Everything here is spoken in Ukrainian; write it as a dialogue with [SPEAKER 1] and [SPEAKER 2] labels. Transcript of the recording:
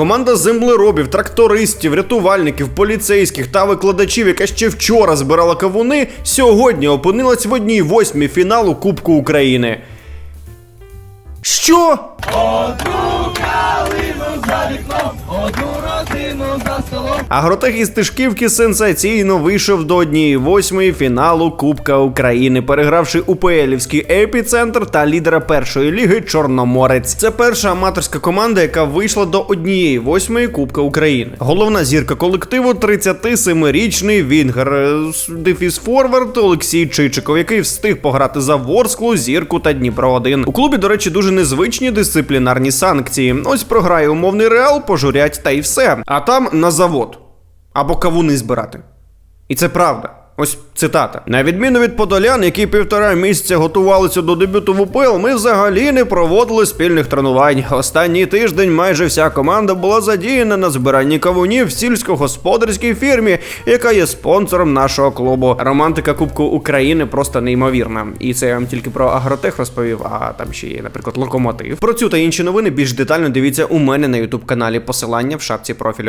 [SPEAKER 1] Команда землеробів, трактористів, рятувальників, поліцейських та викладачів, яка ще вчора збирала кавуни, сьогодні опинилась в одній восьмій фіналу Кубку України. Що? Агротех із Тишківки сенсаційно вийшов до однієї восьмої фіналу Кубка України, перегравши УПЛівський епіцентр та лідера першої ліги Чорноморець. Це перша аматорська команда, яка вийшла до однієї восьмої Кубка України. Головна зірка колективу 37-річний Вінгер е, дефіс Форвард Олексій Чичиков, який встиг пограти за Ворсклу, зірку та Дніпро 1 У клубі, до речі, дуже незвичні дисциплінарні санкції. Ось програє умовний реал, пожурять та й все. А там на завод або кавуни збирати. І це правда. Ось цитата. На відміну від подолян, які півтора місяця готувалися до дебюту в УПЛ, ми взагалі не проводили спільних тренувань. Останній тиждень майже вся команда була задіяна на збиранні кавунів в сільськогосподарській фірмі, яка є спонсором нашого клубу. Романтика Кубку України просто неймовірна. І це я вам тільки про агротех розповів, а там ще є, наприклад, локомотив. Про цю та інші новини більш детально дивіться у мене на ютуб каналі. Посилання в шапці профілю.